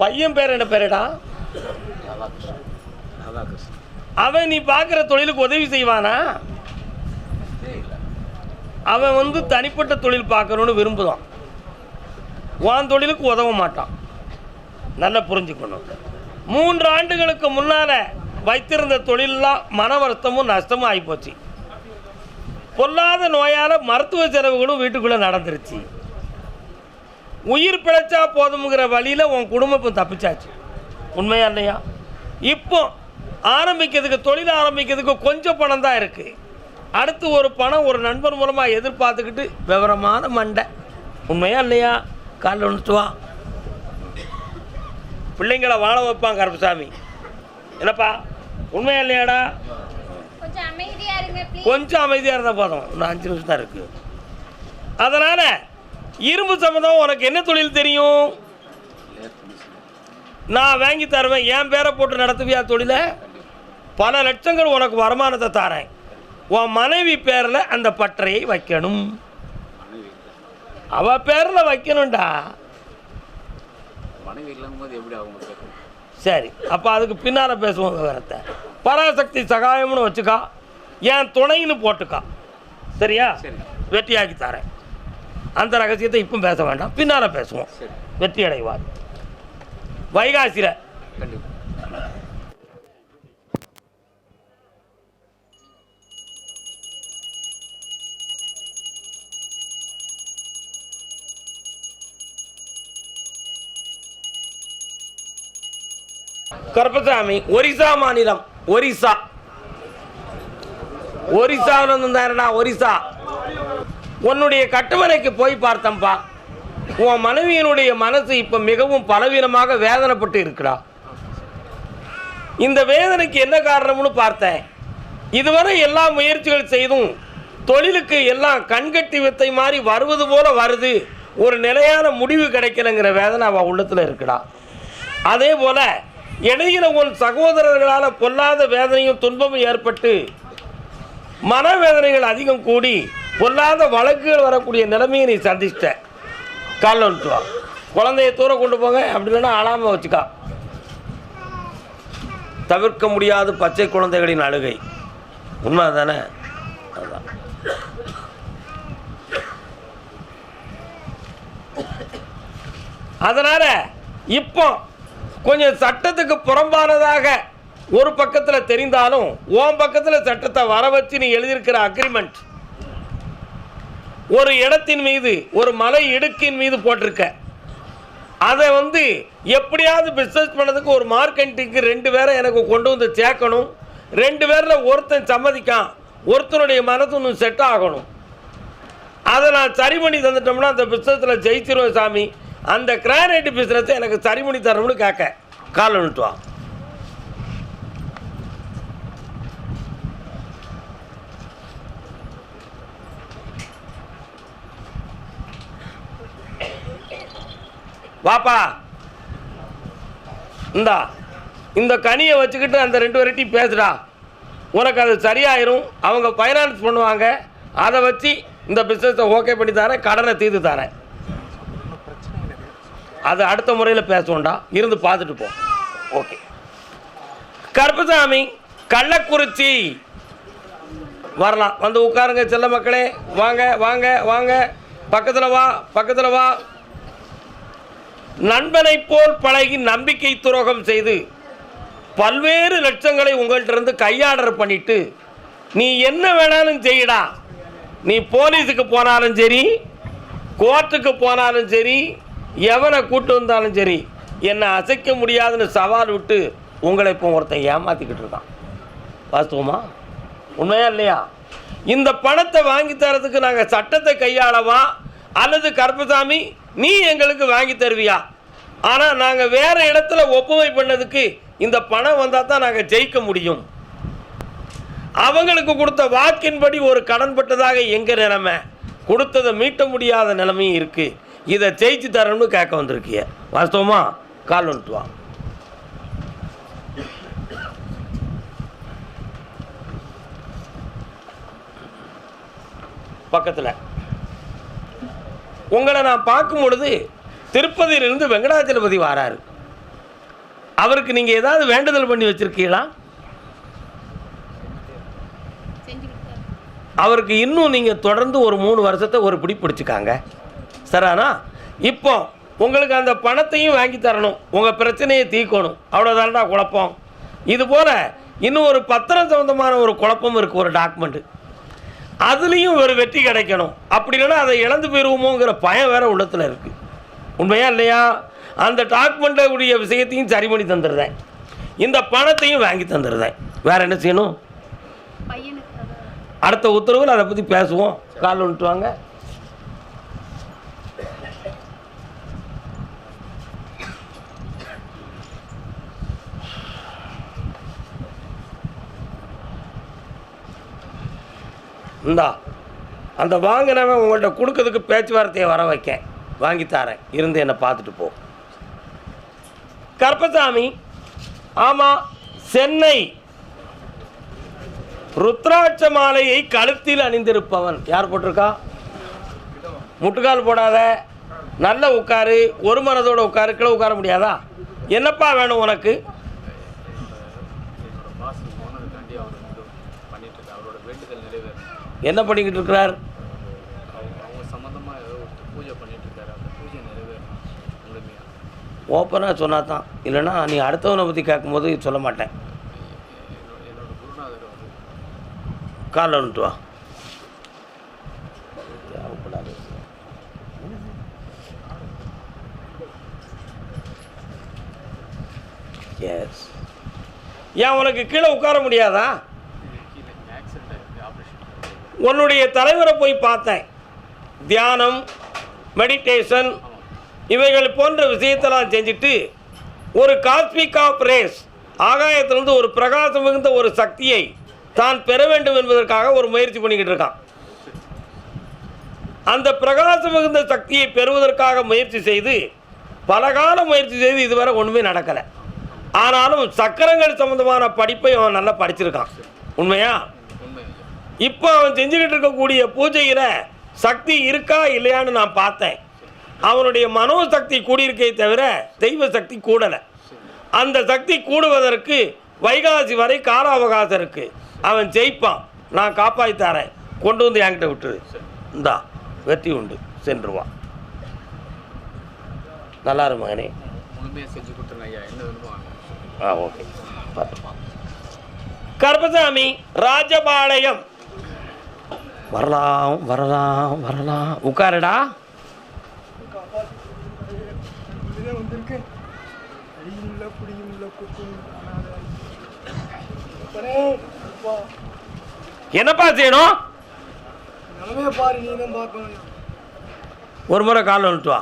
பையன் பேர் என்ன பேருடா? அவன் நீ பார்க்குற தொழிலுக்கு உதவி செய்வானா? அவன் வந்து தனிப்பட்ட தொழில் பார்க்கணுன்னு விரும்புதான். உன் தொழிலுக்கு உதவ மாட்டான். நல்லா புரிஞ்சுக்கணும். மூன்று ஆண்டுகளுக்கு முன்னால் வைத்திருந்த தொழிலெலாம் மன வருத்தமும் நஷ்டமும் ஆகிப்போச்சு பொல்லாத நோயால் மருத்துவ செலவுகளும் வீட்டுக்குள்ளே நடந்துருச்சு. உயிர் பிழைச்சா போதுங்கிற வழியில் உன் குடும்பம் தப்பிச்சாச்சு. உண்மையா இல்லையா? இப்போ ஆரம்பிக்கிறதுக்கு தொழில் ஆரம்பிக்கிறதுக்கு கொஞ்சம் பணம் தான் இருக்குது அடுத்து ஒரு பணம் ஒரு நண்பர் மூலமாக எதிர்பார்த்துக்கிட்டு விவரமான மண்டை. உண்மையா இல்லையா? காலைல ஒன்று வா. பிள்ளைங்களை வாழ வைப்பான் கருப்பசாமி. என்னப்பா? உண்மையா இல்லையாடா? கொஞ்சம் அமைதியாக இருந்தால் போதும். இன்னும் அஞ்சு நிமிஷம் தான் இருக்குது அதனால் இரும்பு சம்மந்தம் உனக்கு என்ன தொழில் தெரியும்? நான் வாங்கி தருவேன். என் பேரை போட்டு நடத்துவியா தொழிலை? பல லட்சங்கள் உனக்கு வருமானத்தை தரேன். உன் மனைவி பேரில் அந்த பட்டறையை வைக்கணும். அவ பேரில் வைக்கணும்டா. சரி அப்போ அதுக்கு பின்னால் பேசுவோம் விவரத்தை. பராசக்தி சகாயம்னு வச்சுக்கா. என் துணைன்னு போட்டுக்கா. சரியா? சரி. வெற்றியாக்கி தரேன். அந்த ரகசியத்தை இப்போ பேச வேண்டாம். பின்னால் பேசுவோம். வெற்றி அடைவார். வைகாசியில். கருப்பசாமி ஒரிசா மாநிலம். ஒரிசா. ஒரிசாவில் இருந்தாருடா ஒரிசா. உன்னுடைய கட்டுமனைக்கு போய் பார்த்தம்பா. உன் மனைவியினுடைய மனசு இப்போ மிகவும் பலவீனமாக வேதனைப்பட்டு இருக்குடா இந்த வேதனைக்கு என்ன காரணம்னு பார்த்தேன். இதுவரை எல்லா முயற்சிகள் செய்தும் தொழிலுக்கு எல்லாம் கண்கட்டி வித்தை மாதிரி வருவது போல வருது. ஒரு நிலையான முடிவு கிடைக்கலங்கிற வேதனை அவள் உள்ளத்தில் இருக்கடா. அதே போல இடையில உன் சகோதரர்களால் பொல்லாத வேதனையும் துன்பமும் ஏற்பட்டு மனவேதனைகள் அதிகம் கூடி பொல்லாத வழக்குகள் வரக்கூடிய நிலைமையை நீ சந்திச்சிட்ட. காலில் வந்துட்டு வா. குழந்தைய தூர கொண்டு போங்க. அப்படி இல்லைன்னா அழாமல் வச்சுக்கா. தவிர்க்க முடியாத பச்சை குழந்தைகளின் அழுகை. உண்மை தானே அதுதான் அதனால் இப்போ கொஞ்சம் சட்டத்துக்கு புறம்பானதாக ஒரு பக்கத்தில் தெரிந்தாலும் ஓன் பக்கத்தில் சட்டத்தை வர வச்சு நீ எழுதியிருக்கிற அக்ரிமெண்ட் ஒரு இடத்தின் மீது ஒரு மலை இடுக்கின் மீது போட்டிருக்க. அதை வந்து எப்படியாவது பிஸ்னஸ் பண்ணதுக்கு ஒரு மார்க்கெட்டிங்க்கு ரெண்டு பேரை எனக்கு கொண்டு வந்து சேர்க்கணும். ரெண்டு பேரில் ஒருத்தன் சம்மதிக்கான் ஒருத்தனுடைய மனது ஒன்று செட் ஆகணும். அதை நான் சரி பண்ணி தந்துட்டோம்னா அந்த பிஸ்னஸில் ஜெயிச்சிருவேன் சாமி. அந்த கிரானைட் பிஸ்னஸை எனக்கு சரி பண்ணி தரணும்னு கேட்க. கால் வந்துட்டு வாப்பா. இந்தா இந்த கனியை வச்சுக்கிட்டு அந்த ரெண்டு பேர்கிட்டையும் பேசுடா. உனக்கு அது சரியாயிரும். அவங்க ஃபைனான்ஸ் பண்ணுவாங்க. அதை வச்சு இந்த பிஸ்னஸை ஓகே பண்ணி தரேன் கடனை தீர்த்து தரேன். அது அடுத்த முறையில் பேசுவோண்டா இருந்து பார்த்துட்டு போ. ஓகே கருப்பசாமி கள்ளக்குறிச்சி. வரலாம். வந்து உட்காருங்க செல்ல மக்களே. வாங்க வாங்க வாங்க. பக்கத்தில் வா பக்கத்தில் வா. நண்பனைப் போல் பழகி நம்பிக்கை துரோகம் செய்து பல்வேறு லட்சங்களை உங்கள்கிட்ட இருந்து கையாடர் பண்ணிட்டு நீ என்ன வேணாலும் செய்யடா. நீ போலீஸுக்கு போனாலும் சரி கோர்ட்டுக்கு போனாலும் சரி எவனை கூட்டு வந்தாலும் சரி என்னை அசைக்க முடியாதுன்னு சவால் விட்டு உங்களை இப்போ ஒருத்தன் ஏமாற்றிக்கிட்டு இருக்கான். வாஸ்துவமா? உண்மையா இல்லையா? இந்த பணத்தை வாங்கி தரதுக்கு நாங்கள் சட்டத்தை கையாளவா? அல்லது கருப்பசாமி நீ எங்களுக்கு வாங்கி தருவியா? ஆனால் நாங்கள் வேறு இடத்துல ஒப்புமை பண்ணதுக்கு இந்த பணம் வந்தால் தான் நாங்கள் ஜெயிக்க முடியும். அவங்களுக்கு கொடுத்த வாக்கின்படி ஒரு கடன்பட்டதாக எங்கள் நிலைமை? கொடுத்ததை மீட்ட முடியாத நிலைமையும் இருக்குது இதை ஜெயிச்சு தரணும்னு கேட்க வந்திருக்கிய. வாஸ்தவமா? கால் வந்துட்டு வா. பக்கத்தில். உங்களை நான் பார்க்கும் பொழுது திருப்பதியிலிருந்து வெங்கடாச்சலபதி வாராரு. அவருக்கு நீங்கள் ஏதாவது வேண்டுதல் பண்ணி வச்சுருக்கீங்களா? அவருக்கு இன்னும் நீங்கள் தொடர்ந்து ஒரு மூணு வருஷத்தை ஒரு பிடி பிடிச்சிக்காங்க. சரானா இப்போ உங்களுக்கு அந்த பணத்தையும் வாங்கி தரணும். உங்கள் பிரச்சனையை தீர்க்கணும். அவ்வளோதான்டா குழப்பம். இது போல் இன்னும் ஒரு பத்திரம் சம்மந்தமான ஒரு குழப்பம் இருக்குது ஒரு டாக்குமெண்ட்டு அதுலேயும் ஒரு வெற்றி கிடைக்கணும். அப்படி இல்லைன்னா அதை இழந்து போயிடுவோமோங்கிற பயம் வேற உள்ளத்தில் இருக்குது உண்மையா இல்லையா? அந்த டாக்குமெண்ட்டுடைய விஷயத்தையும் சரி பண்ணி தந்துடுறேன். இந்த பணத்தையும் வாங்கி தந்துடுறேன். வேற என்ன செய்யணும்? அடுத்த உத்தரவில் அதை பற்றி பேசுவோம். கால் வந்துட்டு வாங்க. இந்தா அந்த வாங்கினவன் உங்கள்கிட்ட கொடுக்கறதுக்கு பேச்சுவார்த்தையை வர வைக்கேன். வாங்கித்தாரேன் இருந்து என்னை பார்த்துட்டு போ. கருப்பசாமி ஆமாம் சென்னை. ருத்ராட்ச மாலையை கழுத்தில் அணிந்திருப்பவன் யார் போட்டிருக்கா? முட்டுக்கால் போடாத. நல்ல உட்காரு. ஒரு மனதோட உட்காரு. கீழே உட்கார முடியாதா? என்னப்பா வேணும் உனக்கு என்னோட பாஸ் ஓனருக்காண்டி அவர் வந்து பண்ணிட்டு இருக்காரு அவரோட வேண்டுதல் நிறைவேறும் என்ன பண்ணிக்கிட்டு இருக்கிறார் அவங்க அவங்க சம்மந்தமாக ஏதோ ஒரு பூஜை பண்ணிட்டு இருக்காரு அந்த பூஜை பண்ணிக்கிட்டு இருக்கிறார்? ஓப்பனாக சொன்னா தான் இல்லைன்னா நீ அடுத்தவனை பற்றி கேட்கும்போது சொல்ல மாட்டேன். என்னோட என்னோட குருநாதர் வந்து காலில் வந்துட்டு வா. தேவைப்படாது. எஸ் ஏன் உனக்கு கீழே உட்கார முடியாதா? உன்னுடைய தலைவரை போய் பார்த்தேன். தியானம் மெடிடேஷன் இவைகள் போன்ற விஷயத்தெல்லாம் செஞ்சுட்டு ஒரு காஸ்மிக் ஆஃப் ரேஸ் ஆகாயத்திலிருந்து ஒரு பிரகாசம் மிகுந்த ஒரு சக்தியை தான் பெற வேண்டும் என்பதற்காக ஒரு முயற்சி பண்ணிக்கிட்டு இருக்கான். அந்த பிரகாசம் மிகுந்த சக்தியை பெறுவதற்காக முயற்சி செய்து பலகால முயற்சி செய்து இதுவரை ஒன்றுமே நடக்கலை. ஆனாலும் சக்கரங்கள் சம்பந்தமான படிப்பை அவன் நல்லா படிச்சிருக்கான். உண்மையாக இப்போ அவன் செஞ்சுக்கிட்டு இருக்கக்கூடிய பூஜையில் சக்தி இருக்கா இல்லையான்னு நான் பார்த்தேன். அவனுடைய மனோசக்தி கூடியிருக்கே தவிர தெய்வ சக்தி கூடலை. அந்த சக்தி கூடுவதற்கு வைகாசி வரை கால அவகாசம் இருக்குது அவன் ஜெயிப்பான். நான் காப்பாற்றி தரேன். கொண்டு வந்து என்கிட்ட விட்டுரு. இந்தா வெற்றி உண்டு. சென்றுவான் நல்லா இரு மகனே. ஆ ஓகே. பார்த்துப்பான் கருப்பசாமி ராஜபாளையம். வரலாம் வரலாம் வரலாம். உட்காருடா. என்னப்பா செய்யணும்? ஒரு முறை காலில் வந்துட்டு வா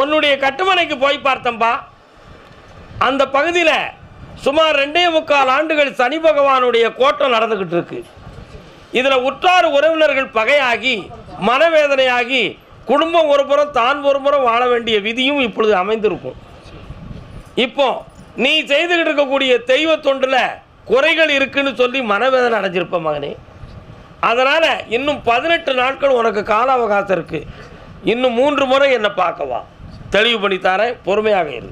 உன்னுடைய கட்டுமனைக்கு போய் பார்த்தம்பா. அந்த பகுதியில் சுமார் ரெண்டே முக்கால் ஆண்டுகள் சனி பகவானுடைய கோட்டம் நடந்துக்கிட்டு இருக்கு இதில் உற்றார் உறவினர்கள் பகையாகி மனவேதனையாகி குடும்பம் ஒரு புறம் தான் ஒரு புறம் வாழ வேண்டிய விதியும் இப்பொழுது அமைந்திருக்கும். இப்போ நீ செய்துக்கிட்டு இருக்கக்கூடிய தெய்வ தொண்டில் குறைகள் இருக்குன்னு சொல்லி மனவேதனை அடைஞ்சிருப்ப மகனே. அதனால் இன்னும் பதினெட்டு நாட்கள் உனக்கு கால அவகாசம் இருக்குது இன்னும் மூன்று முறை என்னை பார்க்கவா. தெளிவு பண்ணி தரேன் பொறுமையாக இரு.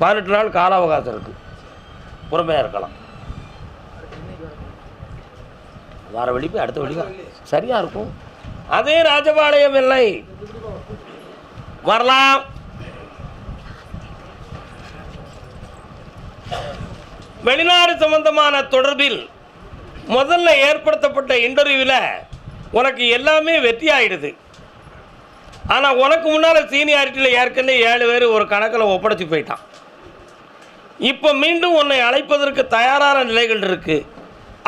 பதினெட்டு நாள் கால அவகாசம் இருக்குது பொறுமையாக இருக்கலாம். வார வழி போய் அடுத்த வழி வா. சரியா இருக்கும். அதே ராஜபாளையம் இல்லை. வரலாம். வெளிநாடு சம்பந்தமான தொடர்பில் முதல்ல ஏற்படுத்தப்பட்ட இன்டர்வியூவில் உனக்கு எல்லாமே வெற்றி ஆயிடுது ஆனால் உனக்கு முன்னால் சீனியாரிட்டியில் ஏற்கனவே ஏழு பேர் ஒரு கணக்கில் ஒப்படைச்சு போயிட்டான். இப்போ மீண்டும் உன்னை அழைப்பதற்கு தயாரான நிலைகள் இருக்குது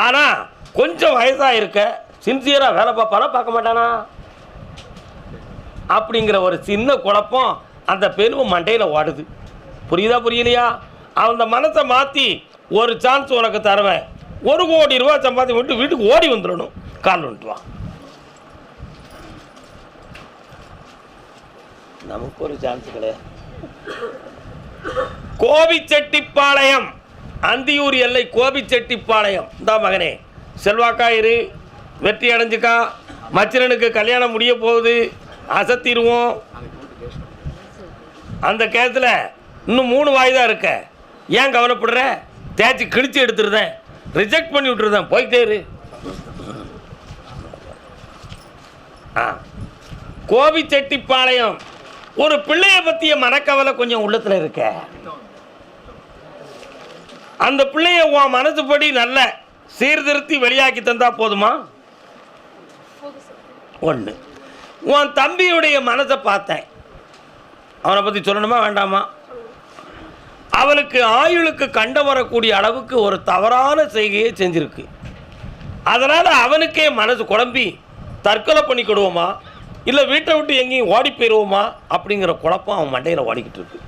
ஆனால் கொஞ்சம் வயசாக இருக்க சின்சியராக வேலை பார்ப்பானா பார்க்க மாட்டானா? அப்படிங்கிற ஒரு சின்ன குழப்பம் அந்த பெருமை மண்டையில் ஓடுது. புரியுதா புரியலையா? அந்த மனசை மாற்றி ஒரு சான்ஸ் உனக்கு தருவேன். ஒரு கோடி ரூபா சம்பாதி விட்டு வீட்டுக்கு ஓடி வந்துடணும். கால் வந்துட்டு நமக்கு ஒரு சான்ஸ் கிடையாது கோபிச்செட்டிப்பாளையம். அந்தியூர் எல்லை கோபிச்செட்டிப்பாளையம். தான் மகனே செல்வாக்காயிரு வெற்றி அடைஞ்சுக்கா. மச்சினனுக்கு கல்யாணம் முடிய போகுது. அசத்திடுவோம். அந்த கேஸில் இன்னும் மூணு வாய் தான் இருக்க. ஏன் கவலைப்படுற? தேய்ச்சி கிழிச்சு எடுத்துருந்தேன் ரிஜெக்ட் பண்ணி விட்டுருந்தேன் போய்கிட்டே இரு ஆ. கோபிச்செட்டிப்பாளையம். ஒரு பிள்ளைய பற்றிய மனக்கவலை கொஞ்சம் உள்ளத்தில் இருக்க. அந்த பிள்ளைய உன் மனசுப்படி நல்ல சீர்திருத்தி வெளியாக்கி தந்தா போதுமா? ஒன்று உன் தம்பியுடைய மனசை பார்த்தேன். அவனை பற்றி சொல்லணுமா வேண்டாமா? அவனுக்கு ஆயுளுக்கு கண்ட வரக்கூடிய அளவுக்கு ஒரு தவறான செய்கையை செஞ்சிருக்கு. அதனால் அவனுக்கே மனசு குழம்பி தற்கொலை பண்ணிக்கிடுவோமா? இல்லை வீட்டை விட்டு எங்கேயும் ஓடி போயிடுவோமா அப்படிங்கிற குழப்பம் அவன் மண்டையில் ஓடிக்கிட்டு இருக்கு.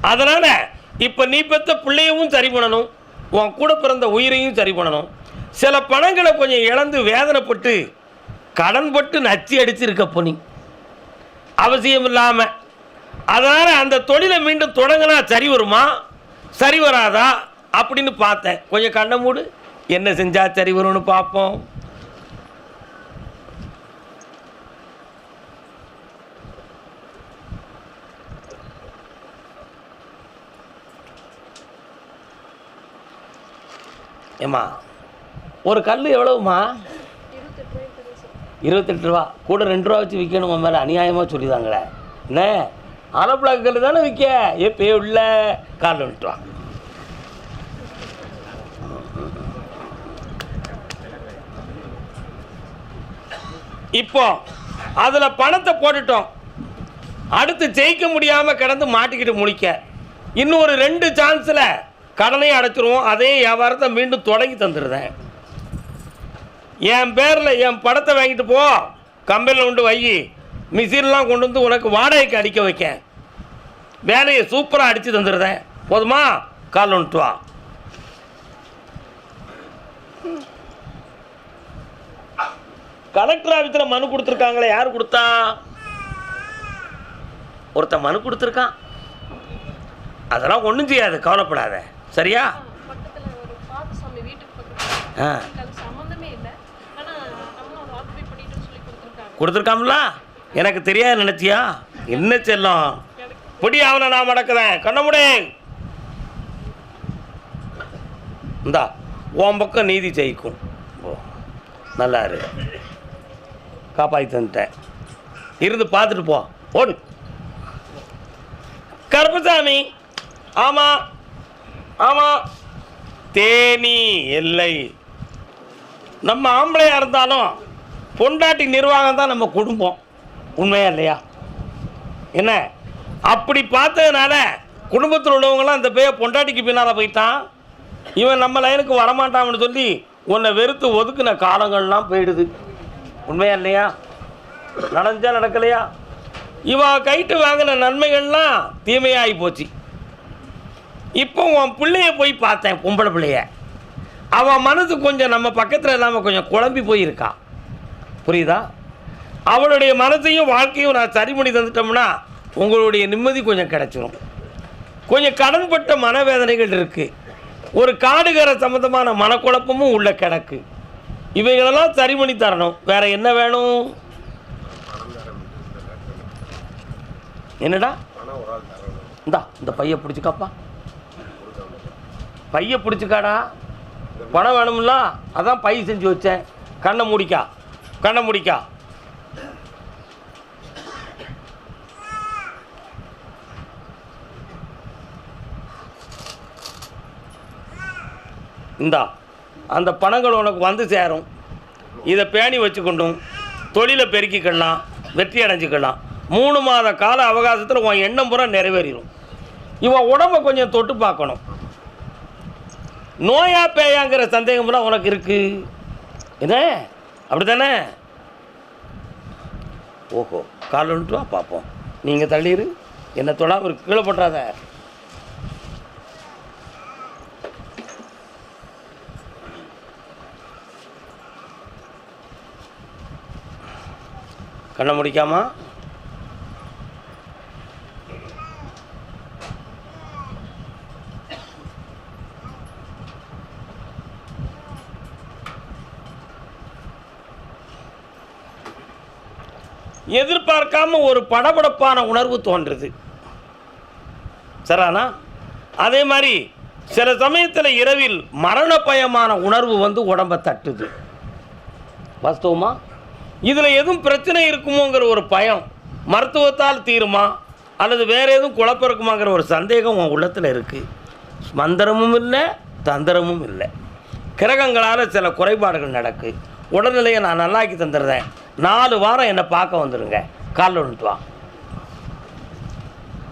அதனால் இப்போ நீ பெற்ற பிள்ளையவும் சரி பண்ணணும். உன் கூட பிறந்த உயிரையும் சரி பண்ணணும். சில பணங்களை கொஞ்சம் இழந்து வேதனைப்பட்டு கடன்பட்டு நச்சு அடிச்சிருக்க பொனி அவசியம் இல்லாமல் அதனால் அந்த தொழிலை மீண்டும் தொடங்கினா சரி வருமா? சரி வராதா? அப்படின்னு பார்த்தேன். கொஞ்சம் கண்ணை மூடு. என்ன செஞ்சால் சரி வரும்னு பார்ப்போம். ஏம்மா ஒரு கல் எவ்வளவுமா இருபத்தெட்டு ரூபா. கூட ரெண்டு ரூபா வச்சு விற்கணும் உன் மேலே அநியாயமாக சொல்லிதாங்களே. என்ன? அரைப்பிளாக்கு கல் தானே விற்க எப்பயே உள்ள. காலில் விட்டுவா இப்போ அதில் பணத்தை போட்டுட்டோம். அடுத்து ஜெயிக்க முடியாமல் கிடந்து மாட்டிக்கிட்டு முடிக்க இன்னும் ஒரு ரெண்டு சான்ஸில் கடனையும் அடைச்சிருவோம் அதே வியாபாரத்தை மீண்டும் தொடங்கி தந்துடுதேன் என் பேரில் என் படத்தை வாங்கிட்டு போ கம்பெனியில் கொண்டு வை. மிஷின்லாம் கொண்டு வந்து உனக்கு வாடகைக்கு அடிக்க வைக்க வேலையை சூப்பராக அடித்து தந்துடுதேன் போதுமா? கால் ஒன்று வா. கலெக்டர் ஆஃபீஸில் மனு கொடுத்துருக்காங்களே யார் கொடுத்தா? ஒருத்தன் மனு கொடுத்துருக்கான். அதெல்லாம் ஒன்றும் செய்யாது கவலைப்படாத. சரியா? ஆ. எனக்கு கொடுத்துருக்காம்ல? எனக்கு தெரியாது நினச்சியா? என்ன செல்லும்? பொடி அவனை நான் மடக்குறேன் கண்ணமுடே. இந்தா உன் பக்கம் நீதி ஜெயிக்கும். ஓ நல்லா இரு காப்பாற்றி தந்துட்டேன். இருந்து பார்த்துட்டு போ. ஒன் கருப்புசாமி. ஆமாம் ஆமாம் தேனி எல்லை. நம்ம ஆம்பளையாக இருந்தாலும் பொண்டாட்டி நிர்வாகம் தான் நம்ம குடும்பம். உண்மையா இல்லையா? என்ன? அப்படி பார்த்ததுனால குடும்பத்தில் உள்ளவங்களாம் அந்த பேய பொண்டாட்டிக்கு பின்னால் போயிட்டான். இவன் நம்ம லைனுக்கு வரமாட்டான்னு சொல்லி உன்னை வெறுத்து ஒதுக்குன காலங்கள்லாம் போயிடுது. உண்மையா இல்லையா? நடந்தா நடக்கலையா? இவ கைட்டு வாங்கின நன்மைகள்லாம் தீமையாகி போச்சு. இப்போ உன் பிள்ளைய போய் பார்த்தேன் பொம்பளை பிள்ளைய. அவன் மனது கொஞ்சம் நம்ம பக்கத்தில் இல்லாமல் கொஞ்சம் குழம்பி போயிருக்கா. புரியுதா? அவளுடைய மனதையும் வாழ்க்கையும் நான் சரி பண்ணி தந்துட்டோம்னா உங்களுடைய நிம்மதி கொஞ்சம் கிடச்சிரும். கொஞ்சம் கடன்பட்ட மனவேதனைகள் இருக்குது ஒரு காடுகார சம்மந்தமான மனக்குழப்பமும் உள்ள கிடக்கு. இவைகளெல்லாம் சரி பண்ணி தரணும். வேறு என்ன வேணும்? என்னடா? இந்தா இந்த பையை பிடிச்சிக்காப்பா பைய பிடிச்சிக்காடா? பணம் வேணும்ல? அதான் பை செஞ்சு வச்சேன். கண்ணை முடிக்கா. கண்ணை முடிக்கா. இந்தா அந்த பணங்கள் உனக்கு வந்து சேரும். இதை பேணி வச்சுக்கொண்டும் தொழிலை பெருக்கிக்கலாம் வெற்றி அடைஞ்சிக்கலாம். மூணு மாத கால அவகாசத்தில் உன் எண்ணம் பூரா நிறைவேறிடும் இவன் உடம்ப கொஞ்சம் தொட்டு பார்க்கணும். நோயா பேயாங்கிற சந்தேகம்லாம் உனக்கு இருக்கு. என்ன? அப்படி தானே ஓஹோ கால் வந்துட்டு வா பார்ப்போம். நீங்கள் தள்ளிடு என்ன தொடாமல் ஒரு கீழே போட்டுறாத. கண்ணை முடிக்காமா? எதிர்பார்க்காம ஒரு படபடப்பான உணர்வு தோன்றுது. சரானா? அதே மாதிரி சில சமயத்தில் இரவில் மரண பயமான உணர்வு வந்து உடம்பை தட்டுது. வாஸ்தவமா? இதில் எதுவும் பிரச்சனை இருக்குமோங்கிற ஒரு பயம் மருத்துவத்தால் தீருமா? அல்லது வேற எதுவும் குழப்பம் இருக்குமாங்கிற ஒரு சந்தேகம் உன் உள்ளத்தில் இருக்குது மந்திரமும் இல்லை தந்திரமும் இல்லை. கிரகங்களால் சில குறைபாடுகள் நடக்கு. உடல்நிலையை நான் நல்லாக்கி தந்துடுறேன். நாலு வாரம் என்னை பார்க்க வந்துடுங்க காலில் விழுந்துட்டு வா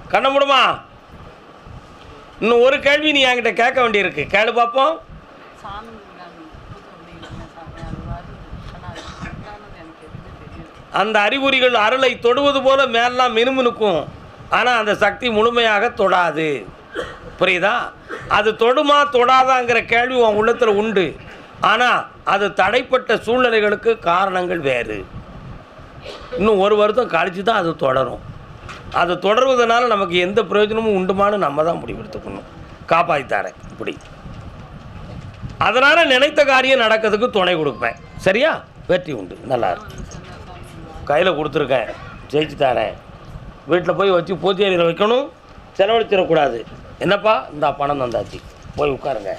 கண்ண முடியுமா இன்னும் ஒரு கேள்வி நீ என்கிட்ட கேட்க வேண்டியிருக்கு. கேளு பார்ப்போம் அந்த அறிகுறிகள் அருளை தொடுவது போல மேலாம் மினுமினுக்கும். ஆனால் அந்த சக்தி முழுமையாக தொடாது. புரியுதா? அது தொடுமா தொடாதாங்கிற கேள்வி உன் உள்ளத்தில் உண்டு. ஆனால் அது தடைப்பட்ட சூழ்நிலைகளுக்கு காரணங்கள் வேறு. இன்னும் ஒரு வருடம் கழித்து தான் அது தொடரும். அது தொடர்வதனால நமக்கு எந்த பிரயோஜனமும் உண்டுமான்னு நம்ம தான் முடிவெடுத்துக்கணும். காப்பாற்றித்தாரேன் இப்படி. அதனால் நினைத்த காரியம் நடக்கிறதுக்கு துணை கொடுப்பேன். சரியா? வெற்றி உண்டு. நல்லா இருக்கு. கையில் கொடுத்துருக்கேன். ஜெயிச்சு தரேன். வீட்டில் போய் வச்சு பூஜை வைக்கணும். செலவழிச்சிடக்கூடாது. என்னப்பா? இந்த பணம் தந்தாச்சு. போய் உட்காருங்க.